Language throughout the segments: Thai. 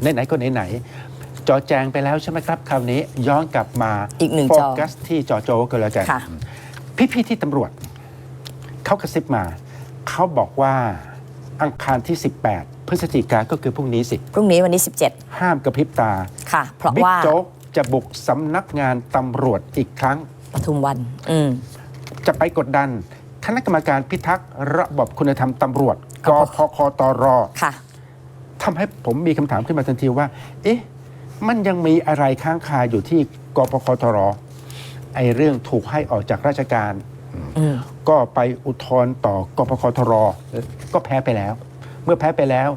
ไหนๆก็ไหนๆจอแจงไปแล้วใช่ไหมครับคราวนี้ย้อนกลับมาอีกหนึ่งโฟจอกัสที่จอโจก็แล้วกัน ค่ะ พี่ๆที่ตำรวจ เขากระซิบมา เขาบอกว่าอังคารที่ 18 พฤศจิกาก็คือพรุ่งนี้สิ พรุ่งนี้วันที่ห้ามกระพริบตา 17 ค่ะ เพราะบิ๊กว่าโจ๊กจะบุกสำนักงานตำรวจอีกครั้ง ปทุมวัน อืม จะไปกดดัน คณะกรรมการพิทักษ์ระบบคุณธรรมตำรวจกกพพคตร ค่ะ ทำให้ผมมีคำถามขึ้นมาทันทีว่า เอ๊ะ มันยังมีอะไรค้างคาอยู่ที่กพคตรไอ้เรื่องถูกให้ออกจากราชการอืมก็ไปอุทธรณ์ต่อกพคทรเอ่อก็แพ้ไปแล้ว เมื่อแพ้ไปแล้ว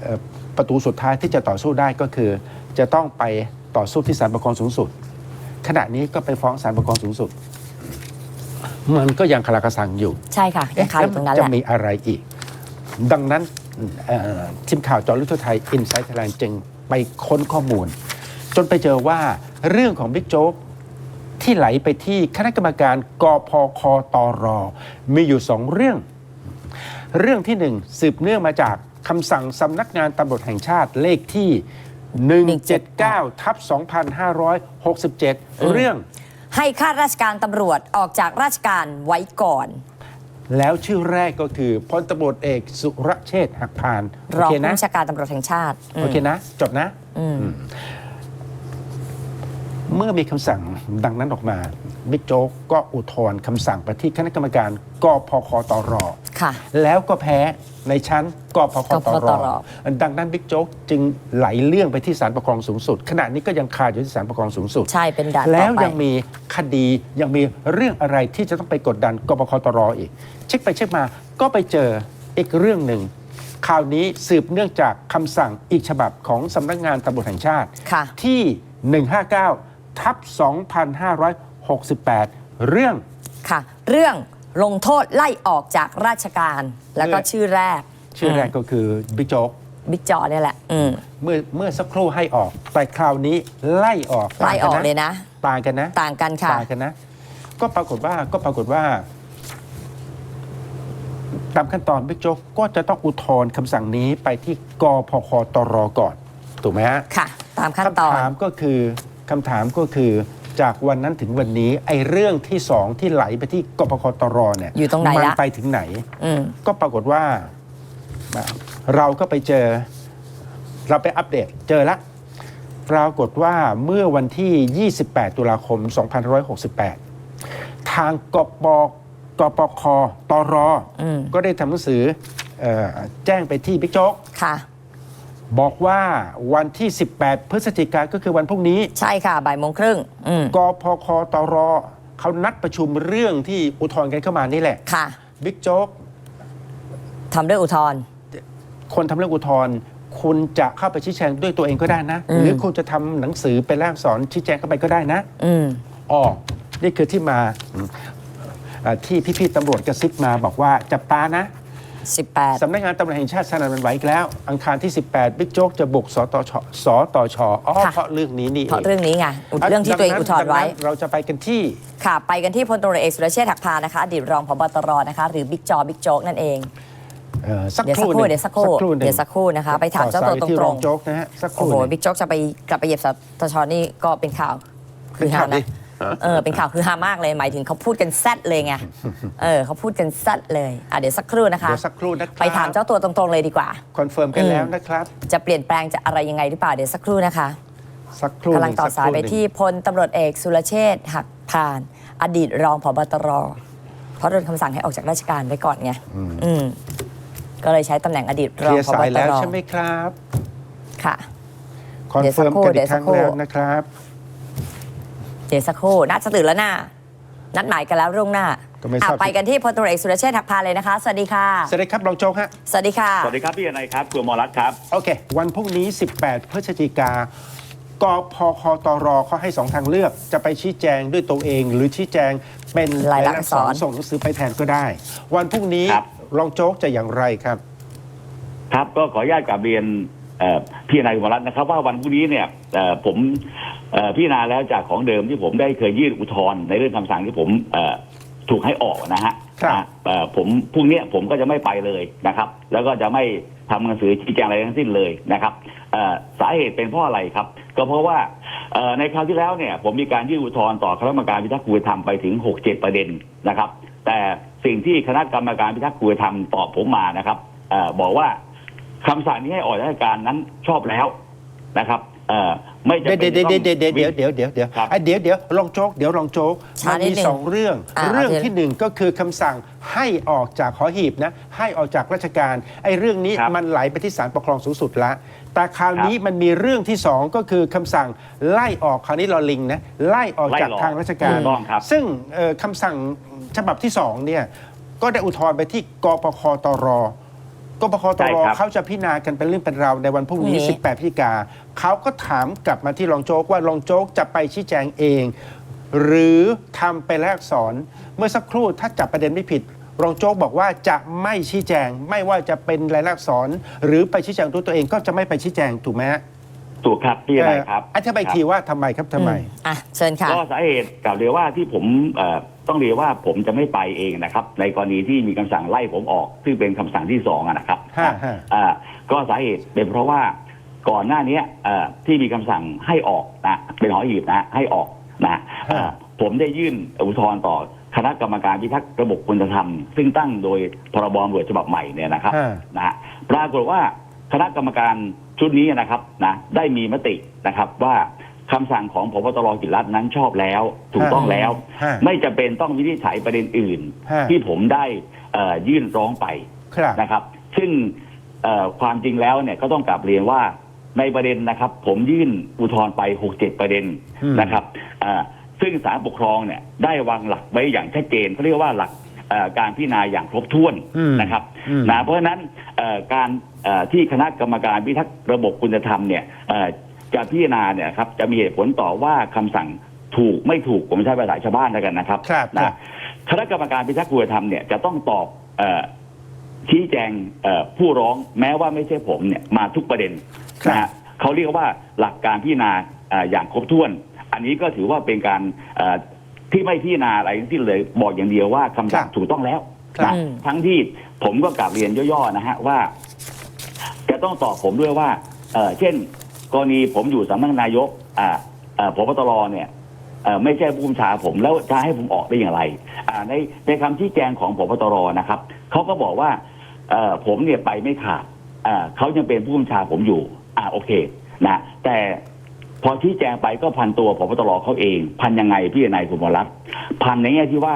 เอ่อประตูสุดท้ายที่จะต่อสู้ได้ก็คือ จะต้องไปต่อสู้ที่ศาลปกครองสูงสุด ขณะนี้ก็ไปฟ้องศาลปกครองสูงสุด มันก็ยังคลากระสังอยู่ ใช่ค่ะยังคาอยู่ตรงนั้นแหจะละมีอะไรอีก ดังนั้นเอ่อ ทีมข่าวจอรุทไทยอินไซต์ไทยแลนด์จึงไปค้นข้อมูล จนไปเจอว่าเรื่องของบิ๊กโจ๊กที่ไหลไปที่คณะกรรมการกพคตร มีอยู่สองเรื่อง เรื่องที่หนึ่งสืบเนื่องมาจากคำสั่งสำนักงานตำรวจแห่งชาติเลขที่ 179ทับ2567 เรื่องให้ข้าราชการตำรวจออกจากราชการไว้ก่อน แล้วชื่อแรกก็คือพลตำรวจเอกสุรเชษฐ์หักพานโอรองเคผู้นะบัญชาการตำรวจแห่งชาติอืมโอเคนะ จบนะอืมเมื่อมีคำสั่งดังนั้นออกมา บิ๊กโจ๊กก็อุทธรณ์คำสั่งไปที่คณะกรรมการกพคตร ค่ะ แล้วก็แพ้ในชั้นกพคกพตตร ร ดังนั้นบิ๊กโจ๊กจึงไหลเรื่องไปที่ศาลปกครองสูงสุด ขณะนี้ก็ยังคาอยู่ที่ศาลปกครองสูงสุด ใช่เป็นด่านต่อไปแล้วยังมีคดียังมีเรื่องอะไรที่จะต้องไปกดดันกบคตรอีก เช็คไปเช็คมาก็ไปเจออีกเรื่องหนึ่งคราวนี้สืบเนื่องจากคำสั่งอีกฉบับของสำนักงานตำรวจแห่งชาติ ค่ะ ที่ 159 ทับ 2568 เรื่อง ค่ะ เรื่องลงโทษไล่ออกจากราชการ แล้วก็เรื่องชื่อแรก ชื่อแรกก็คือบิ๊กโจ๊กบิ๊กจอเนี่ยแหละอืมเมื่อเมื่อสักครู่ให้ออก แต่คราวนี้ไล่ออกไล่ออกเลยนะ ต่างกันนะ ต่างกันค่ะต่างกันนะ ก็ปรากฏว่าก็ปรากฏว่าตามขั้นตอนบิ๊กโจ๊กก็จะต้องอุทธรณ์คำสั่งนี้ไปที่กพคตรก่อน ถูกไหมฮะ ค่ะ ตามขั้นตคำอนถามก็คือคำถามก็คือ จากวันนั้นถึงวันนี้ ไอ้เรื่องที่สองที่ไหลไปที่กพคตรเนี่ยอยู่ตรงไหนมัละ ไปถึงไหน อืม ก็ปรากฏว่าอ่า เราก็ไปเจอ เราไปอัปเดตเจอละปรากฏว่าเมื่อวันที่ 28 ตุลาคม 2568 ทางกปกปคตรอืม ก็ได้ทำหนังสือเออแจ้งไปที่บิ๊กโจ๊ก ค่ะ บอกว่าวันที่ 18 พฤศจิกายนก็คือวันพรุ่งนี้ใช่ค่ะบ่ายโมงครึ่งอืมกพคตรเขานัดประชุมเรื่องที่อุทธรณ์กันเข้ามานี่แหละค่ะบิ๊กโจ๊กทำด้วยอุทธรณ์คนทำเรื่องอุทธรณ์คุณจะเข้าไปชี้แจงด้วยตัวเองก็ได้นะอืมหรือคุณจะทำหนังสือเป็นร่างสอนชี้แจงเข้าไปก็ได้นะอืมอ๋อนี่คือที่มาอืมเอ่อที่พี่ๆตำรวจกระซิบมาบอกว่าจับตานะ 18 สำนักงานตำรวจแห่งชาติสนันมันไหวอีกแล้ว อังคารที่ 18บิ๊กโจ๊กจะบุกสตชสตชอ๋อค่ะ เพราะเรื่องนี้นี่เพราะเรื่องนี้ไงเรื่องที่ตัวเองอุทธรณ์ไว้ ดังนั้นเราจะไปกันที่ ค่ะ ไปกันที่พลตำรวจเอกสุรเชษฐ์หักพานนะคะอดีตรองพบตรนะคะ หรือบิ๊กจอบิ๊กโจ๊กนั่นเอง เอ่อสักเดี๋ยวคสักรู่ครู่หนึ่งเดี๋ยวสักครู่หนึ่งเดี๋ยวสักครู่นะคะไปถามเจ้าตัวตอสยที่รองงโจ๊กนะฮะสักคโอ้รู่โหหนึ่ง บิ๊กโจ๊กจะไปกลับไปเหยียบสตชนี่ก็เป็นข่าวคือฮาเป็นข่าวดิ นะ เออเป็นข่าวคือฮามากเลยหมายถึงเขาพูดกันแซดเลยไงเออเขาพูดกันแซดเลยอะเดี๋ยวสักครู่นะคะเดี๋ยวสักครู่นะครับไปถามเจ้าตัวตรงๆเลยดีกว่าคอนเฟิร์มกันอืมแล้วนะครับ จะเปลี่ยนแปลงจะอะไรยังไงหรือเปล่าเดี๋ยวสักครู่นะคะสักครู่กำลังต่อหนึ่สายสักคไปรู่หนึ่งที่พลตำรวจเอกสุรเชษฐ์หักพาน อดีตรองผบตรเพราะโดนคำสั่งให้ออกจากราชการไว้ก่อนไงอืมก็เลยใช้ตำแหน่งอดีตเครองลียร์ผบสายตแล้วรใช่ไหมครับ ค่ะคอนเดี๋ยวสัเฟิกร์มครู่กันเดี๋อียวกคสัรั้กงครู่แล้วนะครับ เดี๋ยวสักครู่น่าจะตื่นแล้วน่านัดหมายกันแล้วล่วงหน้าก็ไม่ทอะราบไปกันที่พลตำรวจเอกสุรเชษฐ์หักพานเลยนะคะ สวัสดีค่ะ สวัสดีครับรองโจ๊กฮะ สวัสดีค่ะ สวัสดีครับ พี่อนายครับคุณหมอรัตน์ครับ โอเค วันพรุ่งนี้ 18 พฤศจิกากพคตรเขาให้สองทางเลือก จะไปชี้แจงด้วยตัวเอง หรือชี้แจงเป็นลายลักษณ์อักษร ส่งหนังสือไปแทนก็ได้ วันพรุ่งนี้ครับ รองโจ๊กจะอย่างไรครับ ครับก็ขออนุญาตกลับเรียนเอ่อพี่อนายคุณหมอรัตน์นะครับ ว่าวันพรุ่งนี้เนี่ยเอ่อผมเอ่อ พิจารณาแล้วจากของเดิมที่ผมได้เคยยื่นอุทธรณ์ในเรื่องคำสั่งที่ผมเอ่อถูกให้ออกนะฮะครับนะเอ่อผมพรุ่งเนี้ยผมก็จะไม่ไปเลยนะครับ แล้วก็จะไม่ทำหนังสือชี้แจงอะไรทั้งสิ้นเลยนะครับเอ่อสาเหตุเป็นเพราะอะไรครับ ก็เพราะว่าเอ่อในคราวที่แล้วเนี่ย ผมมีการยื่นอุทธรณ์ต่อคณะกรรมการพิทักษ์คุณธรรมไปถึง 6-7 ประเด็นนะครับ แต่สิ่งที่คณะกรรมการพิทักษ์คุณธรรมตอบผมมานะครับเออบอกว่าคำสั่งนี้ให้ออกจากราชการนั้นชอบแล้วนะครับเอ่อ ไม่จะเดี๋ยวเป็นเดี๋ยวต้องเดี๋ยวเดี๋ยวเดี๋ยวเดี๋ยวเดี๋ยวเดี๋ยวครับ อะเดี๋ยวเดี๋ยวลองโจ๊กเดี๋ยวลองโจ๊กช้ามันนิมีดหนึ่งสองเรื่อง อ่าเรื่องโอเคที่หนึ่งก็คือคำสั่งให้ออกจากหอหีบนะให้ออกจากราชการไอ้เรื่องนี้ครับมันไหลไปที่ศาลปกครองสูงสุดละแต่คราวนี้มันมีเรื่องที่สองก็คือคำสั่งไล่ออกคราวนี้ลอลิงนะไล่ออกจากไล่ออกทางราชการ ถูกต้องครับ ซึ่งเอ่อคำสั่งฉบับที่สองเนี่ยก็ได้อุทธรณ์ไปที่กปคตร กปคตใช่รครับ เขาจะพิจารณากันเป็นเรื่องเป็นราวในวันพรุ่งนี้ พรุ่งนี้ 18พฤศจิกาเขาก็ถามกลับมาที่รองโจ๊กว่ารองโจ๊กจะไปชี้แจงเอง หรือทำเป็นแรกสอนเมื่อสักครู่ถ้าจับประเด็นไม่ผิด รองโจ๊กบอกว่าจะไม่ชี้แจง ไม่ว่าจะเป็นรายลักษณ์อักษรหรือไปชี้แจงด้วยตัวเองก็จะไม่ไปชี้แจงถูกไหมฮะถูกครับพี่นายครับ เอ่ออธิบายอีกทีว่าทำไมครับทำไม อือะ เชิญค่ะ ก็สาเหตุกล่าวเรียนว่าที่ผมเอ่อ ต้องเรียนว่าผมจะไม่ไปเองนะครับ ในกรณีที่มีคำสั่งไล่ผมออก ซึ่งเป็นคำสั่งที่สองอะนะครับฮะฮะอ่าก็สาเหตุเป็นเพราะว่าก่อนหน้านี้เอ่อที่มีคำสั่งให้ออกนะเป็นหอหีบนะให้ออกนะเอ่อผมได้ยื่นอุทธรณ์ต่อคณะกรรมการพิทักษ์ระบบคุณธรรม ซึ่งตั้งโดยพรบตำรวจฉบับใหม่เนี่ยนะครับฮะนะฮะปรากฏว่าคณะกรรมการชุดนี้นะครับนะได้มีมตินะครับว่า คำสั่งของพบตรกิจรัตน์นั้นชอบแล้ว ถูกต้องแล้ว ฮะไม่จำเป็นต้องวินิจฉัยประเด็นอื่น ฮะ ที่ผมได้เอ่อยื่นร้องไปครับ นะครับ ซึ่งเอ่อความจริงแล้วเนี่ยก็ต้องกลับเรียนว่าในประเด็นนะครับ ผมยื่นอุทธรณ์ไป 6-7 ประเด็นอืม นะครับเอ่อซึ่งศาลปกครองเนี่ยได้วางหลักไว้อย่างชัดเจนเขาเรียกว่าหลักเอ่อการพิจารณาอย่างครบถ้วนอืมนะครับ อืม นะเพราะฉะนั้นเอ่อการเอ่อที่คณะกรรมการพิทักษ์ระบบคุณธรรมเนี่ยเอ่อ จะพิจารณาเนี่ยครับจะมีเหตุผลต่อว่าคำสั่งถูกไม่ถูกผมใช้ภาษาชาวบ้านแล้วกันนะครับครับครันะบคณะกรรมการพิทักษ์คุณธรรมเนี่ยจะต้องตอบเอ่อชี้แจงเอ่อผู้ร้องแม้ว่าไม่ใช่ผมเนี่ยมาทุกประเด็นครับนะฮะเขาเรียกว่าหลักการพิจารณาเอ่ออย่างครบถ้วน อันนี้ก็ถือว่าเป็นการเอ่อที่ไม่พิจารณาอะไรทั้งสิ้นเลยบอกอย่างเดียวว่าคำสั่งครับถูกต้องแล้วครับนะอืมทั้งที่ผมก็กลับเรียนย่อๆนะฮะว่า จะต้องตอบผมด้วยว่าเอ่อเช่น กรณีผมอยู่สำนักนายกอ่าเอ่อพบตรเนี่ยเอ่อไม่ใช่ผู้บัญชาผมแล้วจะให้ผมออกได้อย่างไรอ่าในในคำชี้แจงของพบตรนะครับเขาก็บอกว่าเอ่อผมเนี่ยไปไม่ขาดอ่าเขายังเป็นผู้บัญชาผมอยู่ อ่าโอเคนะแต่พอชี้แจงไปก็พันตัวพบตรเขาเอง พันยังไงพี่นายสุมรัตน์พันในแง่ที่ว่า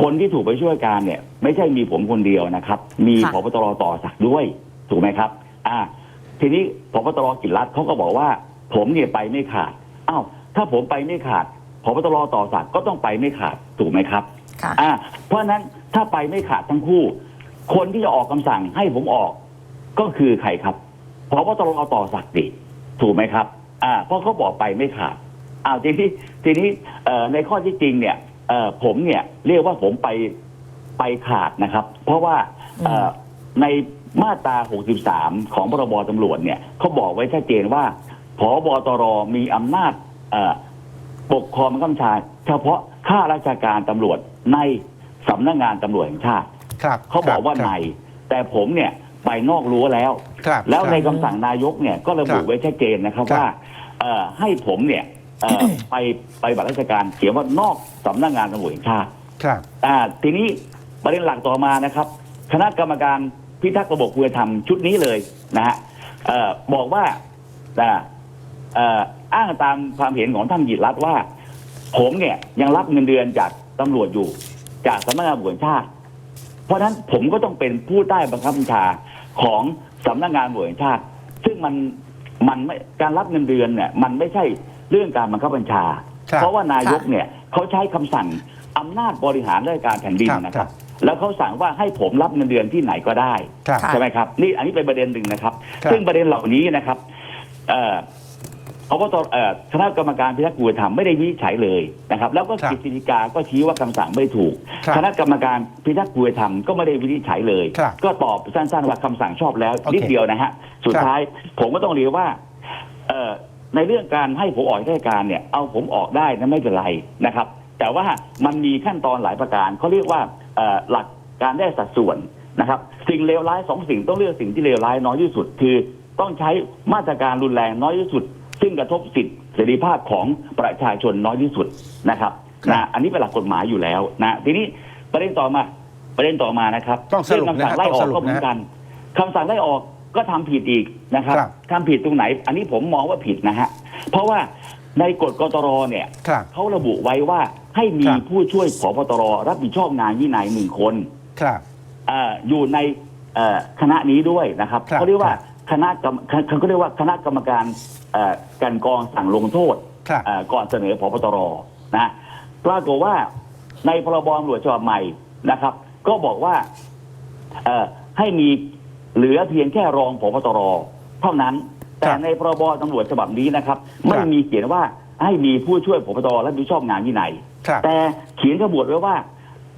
คนที่ถูกไปช่วยการเนี่ย ไม่ใช่มีผมคนเดียวนะครับ มีค่ะพบตรต่อสักดิ์ด้วย ถูกไหมครับ อ่า ทีนี้พบตรกิจรัตน์เขาก็บอกว่า ผมเนี่ยไปไม่ขาดอ้าวถ้าผมไปไม่ขาดพบตรต่อสักดิ์ก็ต้องไปไม่ขาดถูกไหมครับค่ะอ่าเพราะฉะนั้นถ้าไปไม่ขาดทั้งคู่ คนที่จะออกคำสั่งให้ผมออก ก็คือใครครับพบตรต่อสักดิ์ดิถูกไหมครับ อ่า เพราะเขาบอกไปไม่ขาดอ้าวทีนี้ทีนี้เอ่อในข้อที่จริงเนี่ยเอ่อผมเนี่ยเรียกว่าผมไปไปขาดนะครับ เพราะว่าเอ่อใน มาตรา 63 ของพรบตำรวจเนี่ยเขาบอกไว้ชัดเจนว่าพบตรมีอำนาจเอ่อปกครองบังคับบัญชาเฉพาะข้าราชการตำรวจในสำนักงานตำรวจแห่งชาติครับเขาบอกว่าครัในแต่ผมเนี่ยไปนอกรั้วแล้วครับแล้วครับในคำสั่งนายกเนี่ยก็ระบุครับไว้ชัดเจนนะครับครับว่าเอ่อให้ผมเนี่ยเอ่อไปไปบัตรราชการเขียนว่านอกสำนักงานตำรวจแห่งชาติครับอ่าทีนี้ประเด็นหลักต่อมานะครับ คณะกรรมการ พิทักษ์ระบบคุณธรรมชุดนี้เลยนะฮะบอกว่าอา่อางตามความเห็นของท่านยิรัตว่า ผมเนี่ยยังรับเงินเดือนจากตำรวจอยู่ จากสำนักงานตำรวจแห่งชาติ เพราะฉะนั้นผมก็ต้องเป็นผู้ใต้บังคับบัญชาของสำนักงานตำรวจแห่งชาติ ซึ่งมันมันไม่การรับเงินเดือนเนี่ยมันไม่ใช่เรื่องการบังคับบัญชา เพราะว่านายกเนี่ยเขาใช้คำสั่งอำนาจบริหารราชการแผ่นดินนะครับ แล้วเขาสั่งว่าให้ผมรับเงินเดือนที่ไหนก็ได้ครับค่ะใช่ไหมครับ นี่อันนี้เป็นประเด็นหนึ่งนะครับ ครับ ซึ่งประเด็นเหล่านี้นะครับเอ่อพบตรเอ่อคณะกรรมการพิทักษ์คุณธรรมไม่ได้วินิจฉัยเลยนะครับ แล้วก็ครับกฤษฎีกาก็ชี้ว่าคำสั่งไม่ถูก ครับคณะกรรมการพิทักษ์คุณธรรมก็ไม่ได้วินิจฉัยเลย ครับก็ตอบสั้นๆว่าคำสั่งชอบแล้วโอเคนิดเดียวนะฮะสุดครับท้ายผมก็ต้องเรียนว่าเอ่อในเรื่องการให้ผมออกจากราชการเนี่ยเอาผมออกได้นะไม่เป็นไรนะครับ แต่ว่ามันมีขั้นตอนหลายประการเขาเรียกว่าเอ่อ หลักการได้สัดส่วนนะครับ สิ่งเลวร้ายสองสิ่งต้องเลือกสิ่งที่เลวร้ายน้อยที่สุด คือต้องใช้มาตรการรุนแรงน้อยที่สุด ซึ่งกระทบสิทธิเสรีภาพของประชาชนน้อยที่สุดนะครับครับนะอันนี้เป็นหลักกฎหมายอยู่แล้วนะทีนี้ประเด็นต่อมาประเด็นต่อมานะครับต้องสรุปเงคำสั่งนะฮะไล่อต้องอสกรุปก็เหมือนนะฮะกันคำสั่งไล่ออกก็ทำผิดอีกนะครับครับทำผิดตรงไหน อันนี้ผมมองว่าผิดนะฮะเพราะว่าในกฎกตรเนี่ยครับเขาระบุไว้ว่า ให้มีครับ ผู้ช่วยผบตรรับผิดชอบงานวินัยหนึ่งคน ครับ เอออยู่ในเอ่อคณะนี้ด้วยนะครับครับเขาเรียกว่าครับคณะกรรมเขาเขาเรียกว่าคณะกรรมการเอ่อการกรองสั่งลงโทษครับเอ่อก่อนเสนอพบตรนะปรากฏว่าในพรบตำรวจฉบับใหม่นะครับ ก็บอกว่าเอ่อให้มีเหลือเพียงแค่รองพบตรเท่านั้น แต่ในพรบตำรวจฉบับนี้นะครับ ไม่มีเขียนว่าให้มีผู้ช่วยพบตรรับผิดชอบงานวินัย ครับแต่เขียนขบวนไว้ว่า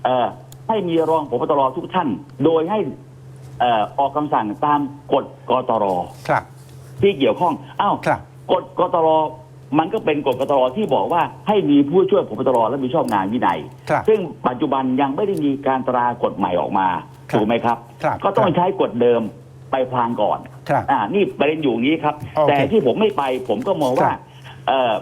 เอ่อให้มีรองพบตรทุกท่าน โดยให้เอ่อออกคำสั่งตามกฎกตรครับ ที่เกี่ยวข้องอ้าวครับ กฎกตรมันก็เป็นกฎกตรที่บอกว่าให้มีผู้ช่วยพบตรและมีชอบงานวินัย ครับซึ่งปัจจุบันยังไม่ได้มีการตรากฎใหม่ออกมาครับถูกไหมครับ ครับก็ต้องใช้กฎเดิมไปพลางก่อน ครับ อ่า นี่ประเด็นอยู่นี้ครับ โอเคแต่ที่ผมไม่ไปผมก็มองว่าครับ เอ่อ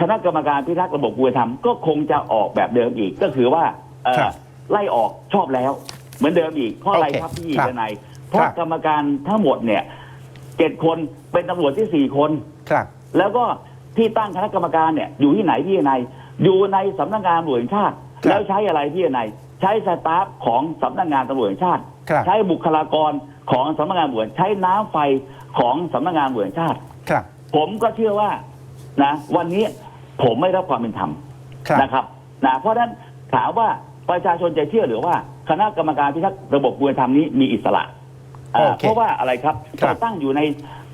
คณะกรรมการพิทักษ์ระบบคุณธรรมก็คงจะออกแบบเดิมอีก ก็คือว่าเอ่อครับไล่ออกชอบแล้ว เหมือนเดิมอีกเพราะอะไรโอเคครับพี่ครับดนายเพราะครับ กรรมการทั้งหมดเนี่ยเจ็ดคนเป็นตำรวจที่สี่คน ครับ แล้วก็ที่ตั้งคณะกรรมการเนี่ยอยู่ที่ไหนพี่นายอยู่ในสำนักงานตำรวจแห่งชาติ ครับแล้วใช้อะไรพี่นายใช้สตาฟของสำนักงานตำรวจแห่งชาติ ครับ ใช้บุคลากรของสำนักงานตำรวจใช้น้ำไฟของสำนักงานตำรวจแห่งชาติ ครับ ผมก็เชื่อว่านะ วันนี้ ผมไม่รับความเป็นธรรมครับ นะครับนะเพราะฉะนั้นถามว่าประชาชนจะเชื่อหรือว่าคณะกรรมการพิทักษ์ระบบคุณธรรมนี้มีอิสระอ่าโอเคเพราะว่าอะไรครับครับเราตั้งอยู่ใน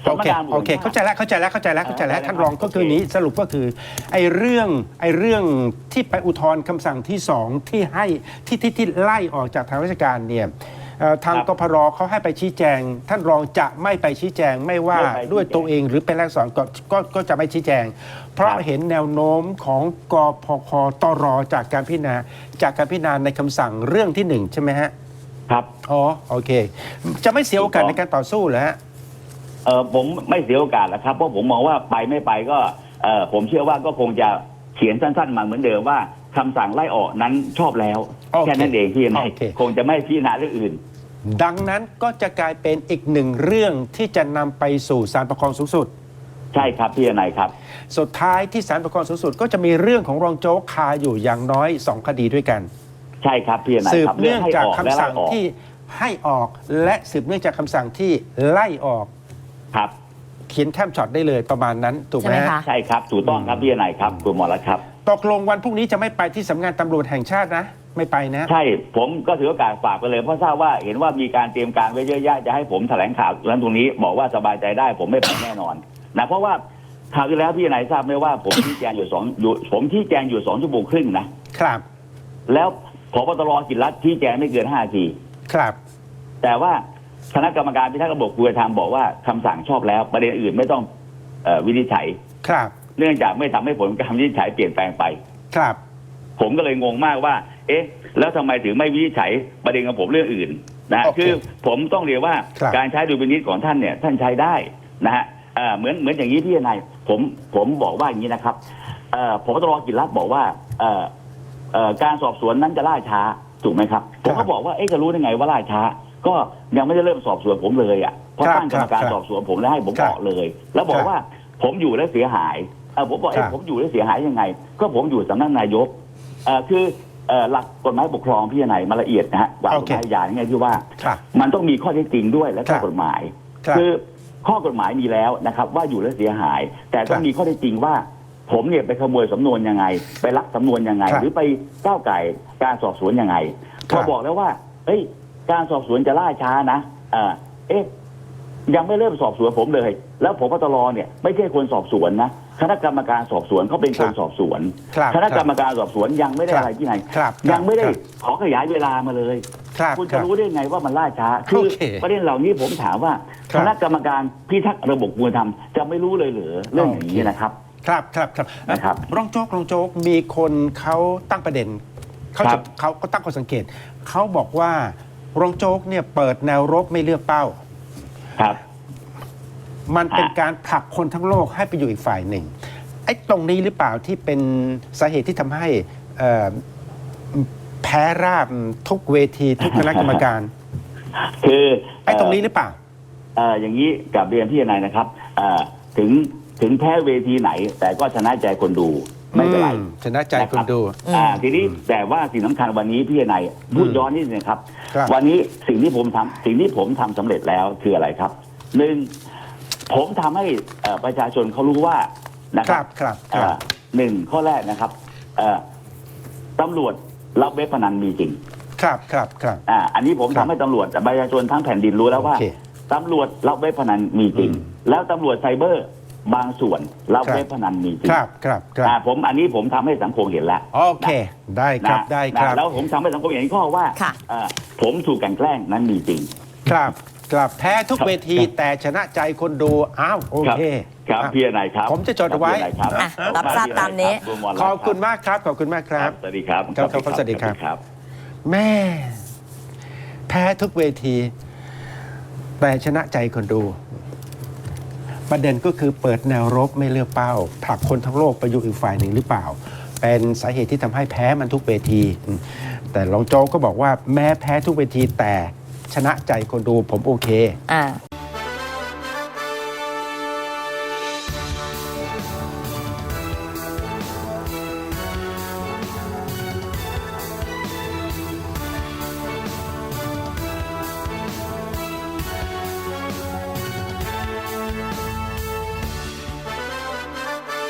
โอสำนักเคงานตำรวจโอเคแห่งชาติเข้าใจแล้วเข้าใจแล้วเข้าใจแล้วเข้าใจแล้วเออท่านรองได้ครับก็คือนี้สรุปก็คือไอ้เรื่องไอ้เรื่องที่ไปอุทธรณ์คำสั่งที่สองที่ให้ที่ที่ที่ไล่ออกจากทางราชการเนี่ยเอ่อ ทางครับกพรเขาให้ไปชี้แจง ท่านรองจะไม่ไปชี้แจงไม่ว่าไม่ไปชี้แจงด้วยตัวเองหรือเป็นแรงสอนก็ก็ก็จะไม่ชี้แจง เพราะครับเห็นแนวโน้มของกพคตรจากการพิจารณาจากการพิจารณาในคำสั่งเรื่องที่หนึ่งใช่ไหมฮะครับอ๋อโอเค จะไม่เสียโอกาสถูกต้ในองการต่อสู้เหรอฮะเออผมไม่เสียโอกาสแล้วครับเพราะผมมองว่าไปไม่ไปก็เออผมเชื่อว่าก็คงจะเขียนสั้นๆมาเหมือนเดิมว่า คำสั่งไล่ออกนั้นชอบแล้ว โอเคแค่นั้นเองพี่นายโอเค คงจะไม่พิจารณาเรื่องอื่น ดังนั้นก็จะกลายเป็นอีกหนึ่งเรื่องที่จะนำไปสู่ศาลปกครองสูงสุด ใช่ครับพี่นายครับ สุดท้ายที่ศาลปกครองสูงสุด ก็จะมีเรื่องของรองโจ๊กคาอยู่อย่างน้อย 2 คดีด้วยกัน ใช่ครับพี่นายสืบครับเนื่องจากให้คำและไล่สั่งออกที่ให้ออก และสืบเนื่องจากคำสั่งที่ไล่ออกครับ เขียนแคมช็อตได้เลยประมาณนั้นถูกไหมใช่ไหมฮะ คะ ใช่ครับ ถูกต้องครับพี่นายครับคุณหมอรัตน์ครับ ตกลงวันพรุ่งนี้จะไม่ไปที่สำนักงานตำรวจแห่งชาตินะ ไม่ไปนะ ใช่ผมก็ถือโอกาสฝากไปเลยเพราะทราบว่าเห็นว่ามีการเตรียมการไว้เยอะแยะจะให้ผมแถลงข่าวเรื่องตรงนี้บอกว่าสบายใจได้ ผมไม่ไปแน่นอนนะเพราะว่าข่าวที่แล้วพี่นายทราบไหมว่าผมชี้แจงอยู่สองอยู่ผมชี้แจงอยู่สองชั่วโมงครึ่งนะครับ แล้วพบตรกิจรัฐชี้แจงไม่เกินห้านาทีครับ แต่ว่าคณะกรรมการพิทักษ์ระบบคุณธรรมบอกว่าคำสั่งชอบแล้ว ประเด็นอื่นไม่ต้องเออวินิจฉัยครับ เนื่องจากไม่ทำให้ผลการวินิจฉัยเปลี่ยนแปลงไป ครับ ผมก็เลยงงมากว่า เอ๊ะ แล้วทำไมถึงไม่วินิจฉัยประเด็นของผมเรื่องอื่นนะโอเคคือผมต้องเรียนว่าครับการใช้ดุลพินิจของท่านเนี่ยท่านใช้ได้นะฮะเอ่อเหมือนเหมือนอย่างนี้พี่นายผมผมบอกว่าอย่างนี้นะครับเอ่อพบตรกิจรัฐบอกว่าเอ่อเอ่อการสอบสวนนั้นจะล่าช้าถูกไหมครับผมก็บอกว่าเอ๊ะจะรู้ได้ไงว่าล่าช้า ก็ยังไม่ได้เริ่มสอบสวนผมเลยอะเพราะครับตั้งกรรมการครับสอบสวนผมแล้วให้ผมครับบอกเลย แล้วบอคกรับว่าผมอยู่แล้วเสียหาย เออผมบอกครัเอ๊ะบผมอยู่แล้วเสียหายยังไง ก็ผมอยู่สำนักนายกเอ่อคือเอ่อหลักกฎหมายปกครองพี่ไหนมาละเอียดนะฮะวางโอกฎเค หมายอาญาอย่างไงที่ว่า ครับ มันต้องมีข้อเท็จจริงด้วยและครัข้อบกฎหมายครับคือข้อกฎหมายมีแล้วนะครับ ว่าอยู่แล้วเสียหาย แต่ต้อคงรับมีข้อเท็จจริงว่า ผมเนี่ยไปขโมยสำนวนยังไง ไปลักสำนวนยังไง ครับหรือไปก้าวไก่การสอบสวนยังไงครัพอบบอกแล้วว่าเอ้ยการสอบสวนจะล่าช้านะเอ่อเอ๊ะยังไม่เริ่มสอบสวนผมเลย แล้วผมปตรเนี่ย ไม่ใช่คนสอบสวนนะ คณะกรรมการสอบสวนเขาเป็นคนสอบสวน ครับคณะกรรมการสอบสวนยังไม่ได้ครับอะไรที่ไหนครับยังไม่ได้ครับ ขอขยายเวลามาเลย ครับคุณคจะรับ รู้ได้ไงว่ามันล่าช้าคืโออเคประเด็นเหล่านี้ผมถามว่าครับคณะกรรมการพิทักษ์ระบบคุณธรรมจะไม่รู้เลยเหรือเรื่องอย่างนี้โอเคนะครับ ครับครับครับนะครับ รองโจ๊กรองโจ๊กมีคนเขาตั้งประเด็นเขาครัจะบเขาก็ตั้งข้อสังเกตเขาบอกว่ารองโจ๊กเนี่ยเปิดแนวรบไม่เลือกเป้า ครับ มันเป็นอะการผลักคนทั้งโลกให้ไปอยู่อีกฝ่ายหนึ่งไอ้ตรงนี้หรือเปล่าที่เป็นสาเหตุที่ทำให้เอ่อแพ้ราบทุกเวทีทุกคณะกรรมการ คือไอ้ตรงนี้หรือเปล่า เอ่ออย่างนี้กับเรียนพี่นายนะครับเอ่อถึงถึงแพ้เวทีไหน แต่ก็ชนะใจคนดูไม่เป็นไรอืมชนะใจคนดูนะครับอ่า ทีนี้แต่ว่าสิ่งสำคัญวันนี้พี่นายพูดย้อนนิดนึงครับ ครับ วันนี้สิ่งที่ผมทำสิ่งที่ผมทำสำเร็จแล้วคืออะไรครับหนึ่ง ผมทำให้เอ่อประชาชนเขารู้ว่านะคครัรับบครับคเอ่รับอหนึ่งข้อแรกนะครับเอ่อตำรวจรับเว็บพนันมีจริง ครับครับครับอ่าอันนี้ผมครัทำบให้ตำรวจประชาชนทั้งแผ่นดินรู้แล้วว่าโอเคตำรวจรับเว็บพนันมีจริงอืมแล้วตำรวจไซเบอร์บางส่วนรับครับเว็บพนันมีจริงครับครับครับอ่าผมอันนี้ผมทำให้สังคมเห็นแล้วโอเค ได้ครับนะได้ครับนะแล้วผมทำให้สังคมเห็นข้อว่าค่ะอ่าผมถูกกลันแกล้งนั้นมีจริง ครับ ครับแพ้ทุกครับเวทีแต่ชนะใจคนดู อ้าว โอเค ครับอะพี่นายครับ ผมจะจดเอาไว้พี่นายครับอะรับทราบตามนี้คุณวรรัตน์ขอบคุณมากครับ ขอบคุณมากครับ สวัสดีครับครับครับสวัสดีครับครับ แม่ แพ้ทุกเวที แต่ชนะใจคนดู ประเด็นก็คือเปิดแนวรบไม่เลือกเป้าผลักคนทั้งโลกไปอยู่อีกฝ่ายหนึ่งหรือเปล่า เป็นสาเหตุที่ทำให้แพ้มันทุกเวทีอืมแต่รองโจ๊กก็บอกว่าแม้แพ้ทุกเวทีแต่ ชนะใจคนดูผมโอเค อ่า